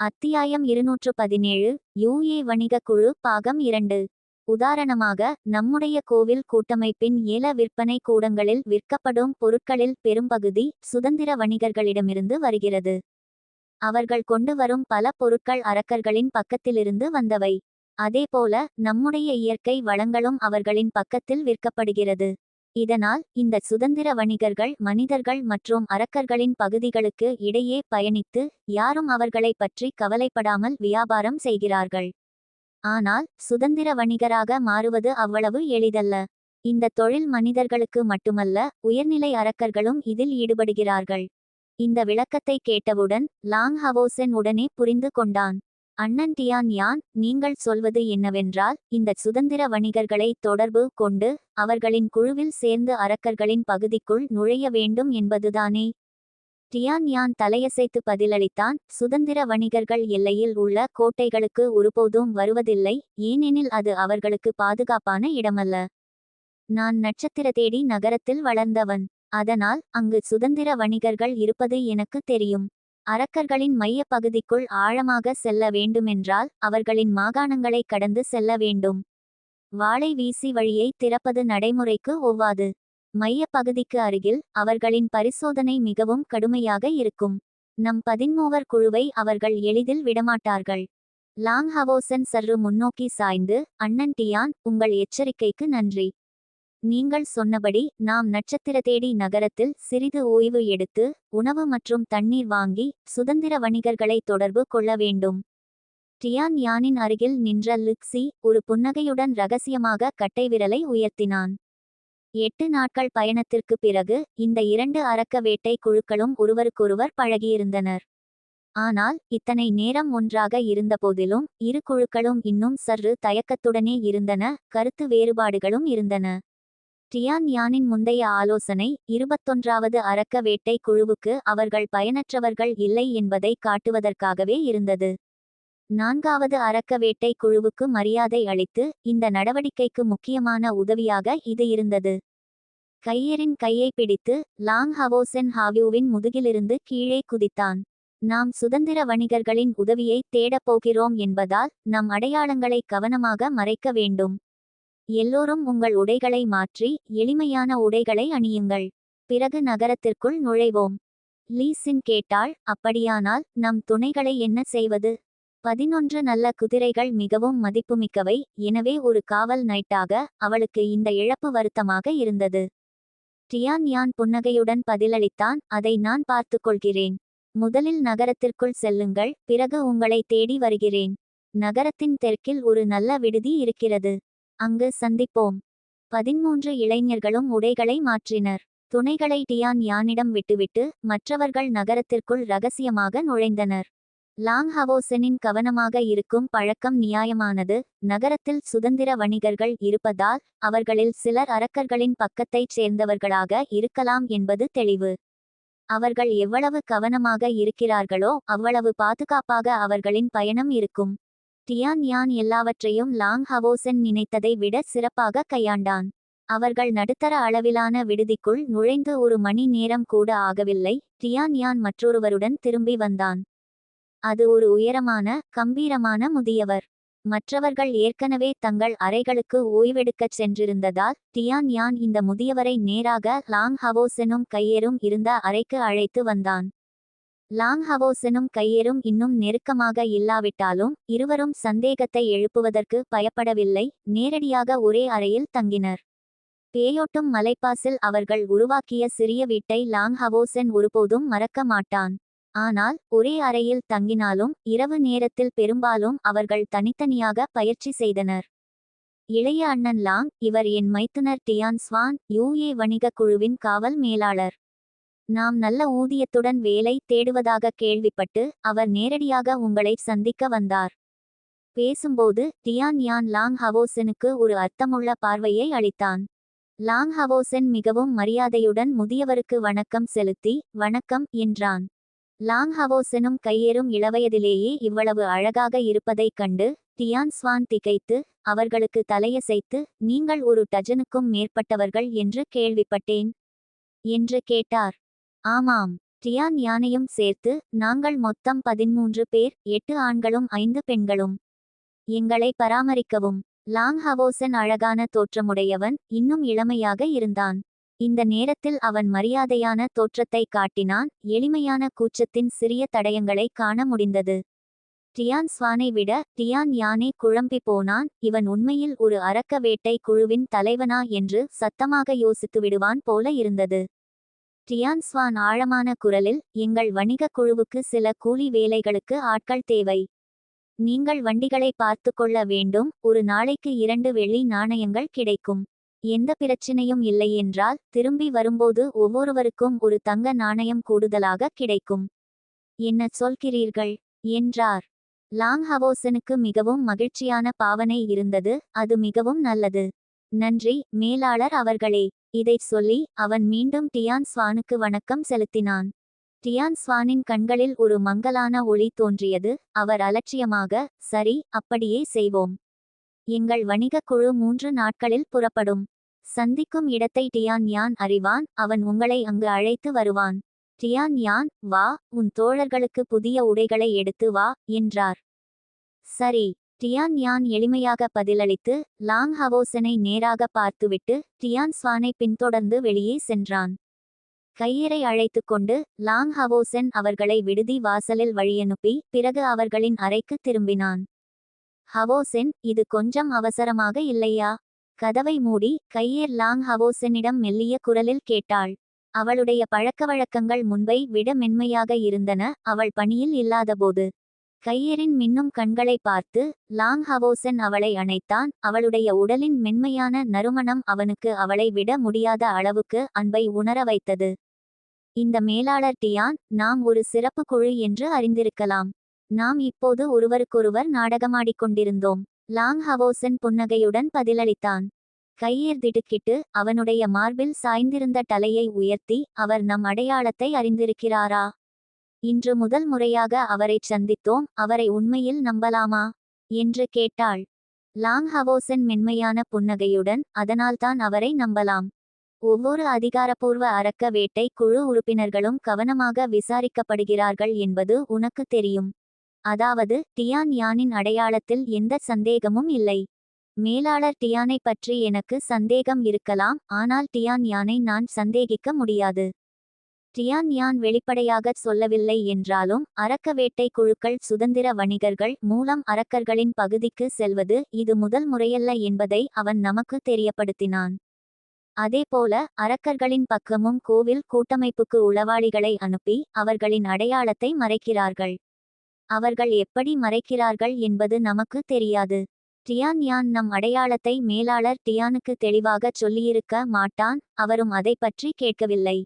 அத்தியாயம் இருநூற்று பதினேழு யுஏ வணிக குழு பாகம் இரண்டு. உதாரணமாக நம்முடைய கோவில் கூட்டமைப்பின் ஏல விற்பனை கூடங்களில் விற்கப்படும் பொருட்களில் பெரும்பகுதி சுதந்திர வணிகர்களிடமிருந்து வருகிறது. அவர்கள் கொண்டு வரும் பல பொருட்கள் அரக்கர்களின் பக்கத்திலிருந்து வந்தவை. அதேபோல நம்முடைய இயற்கை வளங்களும் அவர்களின் பக்கத்தில் விற்கப்படுகிறது. இதனால் இந்த சுதந்திர வணிகர்கள் மனிதர்கள் மற்றும் அரக்கர்களின் பகுதிகளுக்கு இடையே பயணித்து யாரும் அவர்களை பற்றி கவலைப்படாமல் வியாபாரம் செய்கிறார்கள். ஆனால் சுதந்திர வணிகராக மாறுவது அவ்வளவு எளிதல்ல. இந்த தொழில் மனிதர்களுக்கு மட்டுமல்ல உயர்நிலை அரக்கர்களும் இதில் ஈடுபடுகிறார்கள். இந்த விளக்கத்தை கேட்டவுடன் லாங் ஹவோசென் உடனே புரிந்து கொண்டான். அண்ணன் டியான் யான் நீங்கள் சொல்வது என்னவென்றால் இந்த சுதந்திர வணிகர்களை தொடர்பு கொண்டு அவர்களின் குழுவில் சேர்ந்து அரக்கர்களின் பகுதிக்குள் நுழைய வேண்டும் என்பதுதானே. டியான் யான் தலையசைத்து பதிலளித்தான் சுதந்திர வணிகர்கள் எல்லையில் உள்ள கோட்டைகளுக்கு ஒருபோதும் வருவதில்லை ஏனெனில் அது அவர்களுக்கு பாதுகாப்பான இடமல்ல. நான் நட்சத்திர தேடி நகரத்தில் வளர்ந்தவன் அதனால் அங்கு சுதந்திர வணிகர்கள் இருப்பது எனக்கு தெரியும். அரக்கர்களின் மைய பகுதிக்குள் ஆழமாக செல்ல வேண்டுமென்றால் அவர்களின் மாகாணங்களை கடந்து செல்ல வேண்டும். வாளை வீசி வழியை திறப்பது நடைமுறைக்கு ஒவ்வாது. மைய பகுதிக்கு அருகில் அவர்களின் பரிசோதனை மிகவும் கடுமையாக இருக்கும். நம் பதின்மூவர் குழுவை அவர்கள் எளிதில் விடமாட்டார்கள். லாங் ஹவோசன் சற்று முன்னோக்கி சாய்ந்து அண்ணன் டியான் உங்கள் எச்சரிக்கைக்கு நன்றி. நீங்கள் சொன்னபடி நாம் நட்சத்திர தேடி நகரத்தில் சிறிது ஓய்வு எடுத்து உணவு மற்றும் தண்ணீர் வாங்கி சுதந்திர வணிகர்களை தொடர்பு கொள்ள வேண்டும். டியான் யானின் அருகில் நின்ற லுக்ஸி ஒரு புன்னகையுடன் ரகசியமாக கட்டை விரலை உயர்த்தினான். எட்டு நாட்கள் பயணத்திற்கு பிறகு இந்த இரண்டு அரக்க வேட்டை குழுக்களும் ஒருவருக்கொருவர் பழகியிருந்தனர். ஆனால் இத்தனை நேரம் ஒன்றாக இருந்தபோதிலும் இரு குழுக்களும் இன்னும் சற்று தயக்கத்துடனே இருந்தன கருத்து வேறுபாடுகளும் இருந்தன. டியான் யானின் முந்தைய ஆலோசனை இருபத்தொன்றாவது அரக்க வேட்டை குழுவுக்கு அவர்கள் பயனற்றவர்கள் இல்லை என்பதை காட்டுவதற்காகவே இருந்தது. நான்காவது அரக்க வேட்டை குழுவுக்கு மரியாதை அளித்து இந்த நடவடிக்கைக்கு முக்கியமான உதவியாக இது இருந்தது. கையரின் கையை பிடித்து லாங் ஹவோசென் ஹாவியூவின் முதுகிலிருந்து கீழே குதித்தான். நாம் சுதந்திர வணிகர்களின் உதவியை தேடப் போகிறோம் என்பதால் நம் அடையாளங்களை கவனமாக மறைக்க வேண்டும். எல்லோரும் உங்கள் உடைகளை மாற்றி எளிமையான உடைகளை அணியுங்கள். பிறகு நகரத்திற்குள் நுழைவோம். லீசின் கேட்டாள் அப்படியானால் நம் துணைகளை என்ன செய்வது? பதினொன்று நல்ல குதிரைகள் மிகவும் மதிப்புமிக்கவை எனவே ஒரு காவல் நைட்டாக அவளுக்கு இந்த இழப்பு வருத்தமாக இருந்தது. டியான் யான் புன்னகையுடன் பதிலளித்தான் அதை நான் பார்த்துக் கொள்கிறேன். முதலில் நகரத்திற்குள் செல்லுங்கள் பிறகு உங்களை தேடி வருகிறேன். நகரத்தின் தெற்கில் ஒரு நல்ல விடுதி இருக்கிறது. அங்கு சந்திப்போம். பதிமூன்று இளைஞர்களும் உடைகளை மாற்றினர். துணைகளை டியான் யானிடம் விட்டுவிட்டு மற்றவர்கள் நகரத்திற்குள் ரகசியமாக நுழைந்தனர். லாங் ஹவோசனின் கவனமாக இருக்கும் பழக்கம் நியாயமானது. நகரத்தில் சுதந்திர வணிகர்கள் இருப்பதால் அவர்களில் சிலர் அரக்கர்களின் பக்கத்தைச் சேர்ந்தவர்களாக இருக்கலாம் என்பது தெளிவு. அவர்கள் எவ்வளவு கவனமாக இருக்கிறார்களோ அவ்வளவு பாதுகாப்பாக அவர்களின் பயணம் இருக்கும். டியான் யான் எல்லாவற்றையும் லாங் ஹவோசன் நினைத்ததை விட சிறப்பாக கையாண்டான். அவர்கள் நடுத்தர அளவிலான விடுதிக்குள் நுழைந்து ஒரு மணி நேரம் கூட ஆகவில்லை. டியான் யான் மற்றொருவருடன் திரும்பி வந்தான். அது ஒரு உயரமான கம்பீரமான முதியவர். மற்றவர்கள் ஏற்கனவே தங்கள் அறைகளுக்கு ஓய்வெடுக்கச் சென்றிருந்ததால் டியான் யான் இந்த முதியவரை நேராக லாங் ஹவோசெனும் கையேறும் இருந்த அறைக்கு அழைத்து வந்தான். லாங் ஹவோசனும் கையேறும் இன்னும் நெருக்கமாக இல்லாவிட்டாலும் இருவரும் சந்தேகத்தை எழுப்புவதற்கு பயப்படவில்லை நேரடியாக ஒரே அறையில் தங்கினர். பேயோட்டும் மலைப்பாசில் அவர்கள் உருவாக்கிய சிறிய வீட்டை லாங் ஹவோசன் ஒருபோதும் மறக்க மாட்டான். ஆனால் ஒரே அறையில் தங்கினாலும் இரவு நேரத்தில் பெரும்பாலும் அவர்கள் தனித்தனியாக பயிற்சி செய்தனர். இளைய அண்ணன் லாங் இவர் என் மைத்துனர் டியான் ஸ்வான் யூஏ வணிக குழுவின் காவல் மேலாளர். நாம் நல்ல ஊதியத்துடன் வேலை தேடுவதாக கேள்விப்பட்டு அவர் நேரடியாக உங்களை சந்திக்க வந்தார். பேசும்போது டியான் யான் லாங் ஹவோசனுக்கு ஒரு அர்த்தமுள்ள பார்வையை அளித்தான். லாங் ஹவோசன் மிகவும் மரியாதையுடன் முதியவருக்கு வணக்கம் செலுத்தி வணக்கம் என்றான். லாங் ஹவோசனும் கையேறும் இளவயதிலேயே இவ்வளவு அழகாக இருப்பதைக் கண்டு டியான் ஸ்வான் திகைத்து அவர்களுக்கு தலையசைத்து நீங்கள் ஒரு டஜனுக்கும் மேற்பட்டவர்கள் என்று கேள்விப்பட்டேன். என்று கேட்டார். ஆமாம். டியான் யானையும் சேர்த்து நாங்கள் மொத்தம் பதிமூன்று பேர் எட்டு ஆண்களும் ஐந்து பெண்களும். எங்களை பராமரிக்கவும். லாங் ஹவோசன் அழகான தோற்றமுடையவன் இன்னும் இளமையாக இருந்தான். இந்த நேரத்தில் அவன் மரியாதையான தோற்றத்தை காட்டினான் எளிமையான கூச்சத்தின் சிறிய தடயங்களை காண முடிந்தது. டியான் ஸ்வானை விட டியான் யானே குழம்பி போனான் இவன் உண்மையில் ஒரு அரக்க வேட்டை குழுவின் தலைவனா என்று சத்தமாக யோசித்து விடுவான் போல இருந்தது. டியான் ஸ்வான் ஆழமான குரலில் எங்கள் வணிக குழுவுக்கு சில கூலி வேலைகளுக்கு ஆட்கள் தேவை. நீங்கள் வண்டிகளை பார்த்து கொள்ள வேண்டும். ஒரு நாளைக்கு இரண்டு வெள்ளி நாணயங்கள் கிடைக்கும். எந்த பிரச்சனையும் இல்லை என்றால் திரும்பி வரும்போது ஒவ்வொருவருக்கும் ஒரு தங்க நாணயம் கூடுதலாக கிடைக்கும். என்ன சொல்கிறீர்கள்? என்றார். லாங் ஹவோசனுக்கு மிகவும் மகிழ்ச்சியான பாவனை இருந்தது. அது மிகவும் நல்லது. நன்றி மேலாளர் அவர்களே. இதைச் சொல்லி அவன் மீண்டும் டியான் ஸ்வானுக்கு வணக்கம் செலுத்தினான். டியான் ஸ்வானின் கண்களில் ஒரு மங்கலான ஒளி தோன்றியது. அவர் அலட்சியமாக சரி அப்படியே செய்வோம். எங்கள் வணிகக் குழு மூன்று நாட்களில் புறப்படும். சந்திக்கும் இடத்தை டியான் யான் அறிவான். அவன் உங்களை அங்கு அழைத்து வருவான். டியான் யான் வா உன் தோழர்களுக்கு புதிய உடைகளை எடுத்து வா என்றார். சரி டியான் யான் எளிமையாக பதிலளித்து லாங் ஹவோசனை நேராக பார்த்துவிட்டு டியான் ஸ்வானை பின்தொடர்ந்து வெளியே சென்றான். கையரை அழைத்து கொண்டு லாங் ஹவோசன் அவர்களை விடுதி வாசலில் வழியனுப்பி பிறகு அவர்களின் அறைக்கு திரும்பினான். ஹவோசென் இது கொஞ்சம் அவசரமாக இல்லையா? கதவை மூடி கையேர் லாங் ஹவோசனிடம் மெல்லிய குரலில் கேட்டாள். அவளுடைய பழக்கவழக்கங்கள் முன்பை விட மென்மையாக இருந்தன அவள் பணியில் இல்லாதபோது. கையரின் மின்னும் கண்களை பார்த்து லாங் ஹவோசன் அவளை அணைத்தான். அவளுடைய உடலின் மென்மையான நறுமணம் அவனுக்கு அவளை விட முடியாத அளவுக்கு அன்பை உணர வைத்தது. இந்த மேலாளர் டியான் நாம் ஒரு சிறப்பு குழு என்று அறிந்திருக்கலாம். நாம் இப்போது ஒருவருக்கொருவர் நாடகமாடிக்கொண்டிருந்தோம் லாங் ஹவோசன் புன்னகையுடன் பதிலளித்தான். கையேர் திடுக்கிட்டு அவனுடைய மார்பில் சாய்ந்திருந்த தலையை உயர்த்தி அவர் நம் அடையாளத்தை அறிந்திருக்கிறாரா? இன்று முதல் முறையாக அவரைச் சந்தித்தோம் அவரை உண்மையில் நம்பலாமா? என்று கேட்டாள். லாங் ஹவோசன் மென்மையான புன்னகையுடன் அதனால்தான் அவரை நம்பலாம். ஒவ்வொரு அதிகாரப்பூர்வ அரக்க வேட்டை குழு உறுப்பினர்களும் கவனமாக விசாரிக்கப்படுகிறார்கள் என்பது உனக்கு தெரியும். அதாவது டியான் யானின் அடையாளத்தில் எந்த சந்தேகமும் இல்லை. மேலாளர் டியானை பற்றி எனக்கு சந்தேகம் இருக்கலாம் ஆனால் டியான் யானை நான் சந்தேகிக்க முடியாது. டியான் யான் வெளிப்படையாகச் சொல்லவில்லை என்றாலும் அரக்க வேட்டை குழுக்கள் சுதந்திர வணிகர்கள் மூலம் அரக்கர்களின் பகுதிக்கு செல்வது இது முதல் முறையல்ல என்பதை அவன் நமக்கு தெரியப்படுத்தினான். அதேபோல அரக்கர்களின் பக்கமும் கோவில் கூட்டமைப்புக்கு உளவாளிகளை அனுப்பி அவர்களின் அடையாளத்தை மறைக்கிறார்கள். அவர்கள் எப்படி மறைக்கிறார்கள் என்பது நமக்கு தெரியாது. டியான் யான் நம் அடையாளத்தை மேலாளர் டியானுக்கு தெளிவாகச் சொல்லியிருக்க மாட்டான் அவரும் அதை பற்றி கேட்கவில்லை.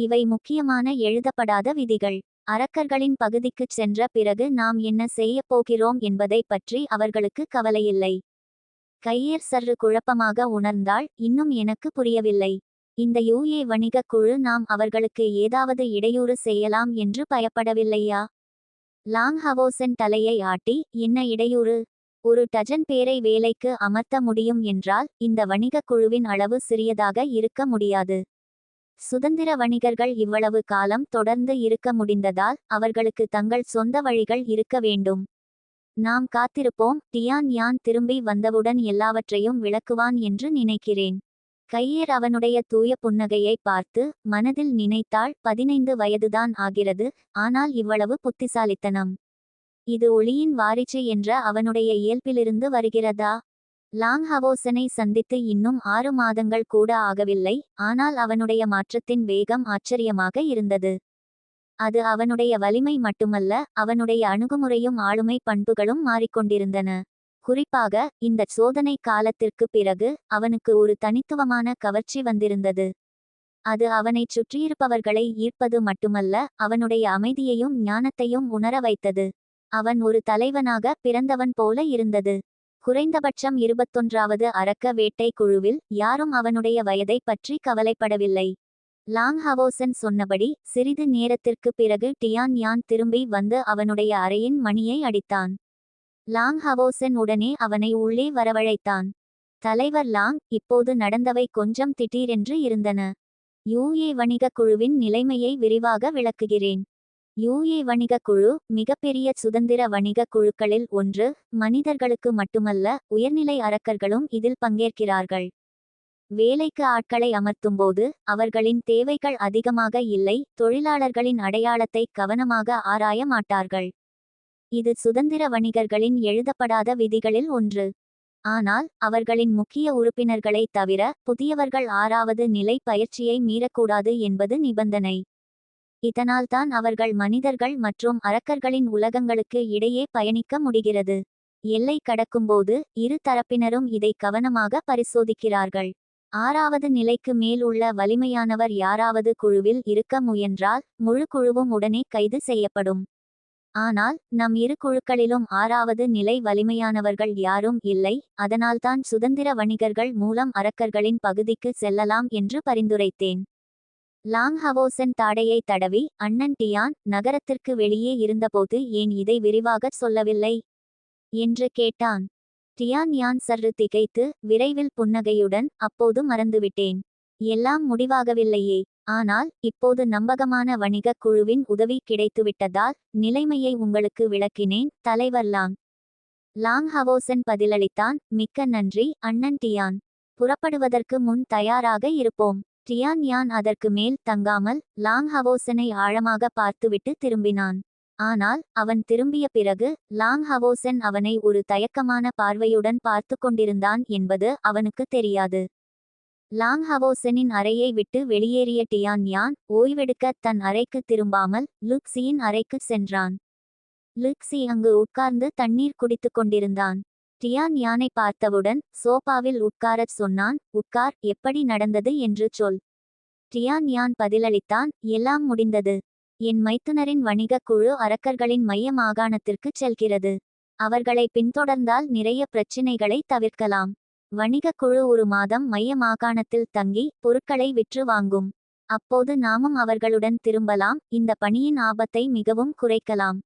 இவை முக்கியமான எழுதப்படாத விதிகள். அரக்கர்களின் பகுதிக்குச் சென்ற பிறகு நாம் என்ன செய்யப் போகிறோம் என்பதை பற்றி அவர்களுக்கு கவலையில்லை. கையேர் சற்று குழப்பமாக உணர்ந்தால் இன்னும் எனக்கு புரியவில்லை. இந்த யூஏ வணிகக் குழு நாம் அவர்களுக்கு ஏதாவது இடையூறு செய்யலாம் என்று பயப்படவில்லையா? லாங் ஹவோசன் தலையை ஆட்டி என்ன இடையூறு? ஒரு டஜன் பேரை வேலைக்கு அமர்த்த முடியும் என்றால் இந்த வணிகக் குழுவின் அளவு சிறியதாக இருக்க முடியாது. சுதந்திர வணிகர்கள் இவ்வளவு காலம் தொடர்ந்து இருக்க முடிந்ததால் அவர்களுக்கு தங்கள் சொந்த வழிகள் இருக்க வேண்டும். நாம் காத்திருப்போம் டியான் யான் திரும்பி வந்தவுடன் எல்லாவற்றையும் விளக்குவான் என்று நினைக்கிறேன். கையேர் அவனுடைய தூய புன்னகையை பார்த்து மனதில் நினைத்தாள் பதினைந்து வயதுதான் ஆகிறது ஆனால் இவ்வளவு புத்திசாலித்தனம். இது ஒளியின் வாரிச்சு என்ற அவனுடைய இயல்பிலிருந்து வருகிறதா? லாங் ஹவோசனை சந்தித்து இன்னும் ஆறு மாதங்கள் கூட ஆகவில்லை ஆனால் அவனுடைய மாற்றத்தின் வேகம் ஆச்சரியமாக இருந்தது. அது அவனுடைய வலிமை மட்டுமல்ல அவனுடைய அணுகுமுறையும் ஆளுமை பண்புகளும் மாறிக்கொண்டிருந்தன. குறிப்பாக இந்த சோதனை காலத்திற்கு பிறகு அவனுக்கு ஒரு தனித்துவமான கவர்ச்சி வந்திருந்தது. அது அவனைச் சுற்றியிருப்பவர்களை ஈர்ப்பது மட்டுமல்ல அவனுடைய அமைதியையும் ஞானத்தையும் உணர வைத்தது. அவன் ஒரு தலைவனாக பிறந்தவன் போல இருந்தது. குறைந்தபட்சம் இருபத்தொன்றாவது அரக்க வேட்டை குழுவில் யாரும் அவனுடைய வயதை பற்றி கவலைப்படவில்லை. லாங் ஹவோசன் சொன்னபடி சிறிது நேரத்திற்கு பிறகு டியான் யான் திரும்பி வந்து அவனுடைய அறையின் மணியை அடித்தான். லாங் ஹவோசன் உடனே அவனை உள்ளே வரவழைத்தான். தலைவர் லாங் இப்போது நடந்தவை கொஞ்சம் திடீரென்று இருந்தன. யுஏ வணிகக் குழுவின் நிலைமையை விரிவாக விளக்குகிறேன். யூஏ வணிகக் குழு மிகப்பெரிய சுதந்திர வணிகக் குழுக்களில் ஒன்று மனிதர்களுக்கு மட்டுமல்ல உயர்நிலை அரக்கர்களும் இதில் பங்கேற்கிறார்கள். வேலைக்கு ஆட்களை அமர்த்தும்போது அவர்களின் தேவைகள் அதிகமாக இல்லை தொழிலாளர்களின் அடையாளத்தை கவனமாக ஆராய மாட்டார்கள். இது சுதந்திர வணிகர்களின் எழுதப்படாத விதிகளில் ஒன்று. ஆனால் அவர்களின் முக்கிய உறுப்பினர்களை தவிர புதியவர்கள் ஆறாவது நிலை பயிற்சியை மீறக்கூடாது என்பது நிபந்தனை. இதனால்தான் அவர்கள் மனிதர்கள் மற்றும் அரக்கர்களின் உலகங்களுக்கு இடையே பயணிக்க முடிகிறது. எல்லை கடக்கும்போது இரு தரப்பினரும் இதை கவனமாக பரிசோதிக்கிறார்கள். ஆறாவது நிலைக்கு மேல் உள்ள வலிமையானவர் யாராவது குழுவில் இருக்க முயன்றால் முழு குழுவும் உடனே கைது செய்யப்படும். ஆனால் நம் இரு குழுக்களிலும் ஆறாவது நிலை வலிமையானவர்கள் யாரும் இல்லை அதனால்தான் சுதந்திர வணிகர்கள் மூலம் அரக்கர்களின் பகுதிக்கு செல்லலாம் என்று பரிந்துரைத்தேன். லாங் ஹவோசன் தாடையை தடவி அண்ணன் டியான் நகரத்திற்கு வெளியே இருந்தபோது ஏன் இதை விரிவாகச் சொல்லவில்லை? என்று கேட்டான். டியான் யான் சற்று திகைத்து விரைவில் புன்னகையுடன் அப்போது மறந்துவிட்டேன். எல்லாம் முடிவாகவில்லையே. ஆனால் இப்போது நம்பகமான வணிகக் குழுவின் உதவி கிடைத்துவிட்டதால் நிலைமையை உங்களுக்கு விளக்கினேன் தலைவர் லாங். லாங் ஹவோசன் பதிலளித்தான் மிக்க நன்றி அண்ணன் டியான். புறப்படுவதற்கு முன் தயாராக இருப்போம். டியான் யான் அதற்கு மேல் தங்காமல் லாங் ஹவோசனை ஆழமாக பார்த்துவிட்டு திரும்பினான். ஆனால் அவன் திரும்பிய பிறகு லாங் ஹவோசன் அவனை ஒரு தயக்கமான பார்வையுடன் பார்த்து கொண்டிருந்தான் என்பது அவனுக்கு தெரியாது. லாங் ஹவோசனின் அறையை விட்டு வெளியேறிய டியான் யான் ஓய்வெடுக்க தன் அறைக்கு திரும்பாமல் லுக்ஸியின் அறைக்கு சென்றான். லுக்ஸி அங்கு உட்கார்ந்து தண்ணீர் குடித்துக் கொண்டிருந்தான். டியான் யானை பார்த்தவுடன் சோபாவில் உட்காரச் சொன்னான் உட்கார் எப்படி நடந்தது என்று சொல் டியான் யான் பதிலளித்தான் எல்லாம் முடிந்தது. என் மைத்துனரின் வணிகக் குழு அரக்கர்களின் மைய மாகாணத்திற்குச் செல்கிறது. அவர்களை பின்தொடர்ந்தால் நிறைய பிரச்சினைகளை தவிர்க்கலாம். வணிகக் குழு ஒரு மாதம் மைய மாகாணத்தில் தங்கி பொருட்களை விற்று வாங்கும். அப்போது நாமும் அவர்களுடன் திரும்பலாம் இந்த பணியின் ஆபத்தை மிகவும் குறைக்கலாம்.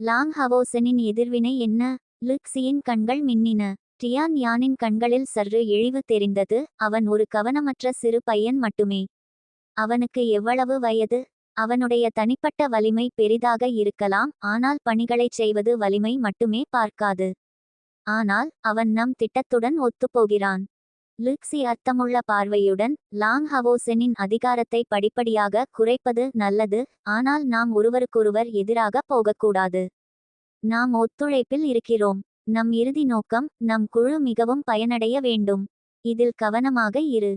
லாங் ஹவோசனின் எதிர்வினை என்ன? லுக்ஸியின் கண்கள் மின்னின. டியான் யானின் கண்களில் சற்று இழிவு தெரிந்தது. அவன் ஒரு கவனமற்ற சிறு பையன் மட்டுமே. அவனுக்கு எவ்வளவு வயது? அவனுடைய தனிப்பட்ட வலிமை பெரிதாக இருக்கலாம். ஆனால் பணிகளைச் செய்வது வலிமை மட்டுமே பார்க்காது. ஆனால் அவன் நம் திட்டத்துடன் ஒத்துப்போகிறான். லுக்ஸி அர்த்தமுள்ள பார்வையுடன் லாங் ஹவோசெனின் அதிகாரத்தை படிப்படியாக குறைப்பது நல்லது. ஆனால் நாம் ஒருவருக்கொருவர் எதிராக போகக்கூடாது. நாம் ஒத்துழைப்பில் இருக்கிறோம். நம் இறுதி நோக்கம் நம் குழு மிகவும் பயனடைய வேண்டும். இதில் கவனமாக இரு.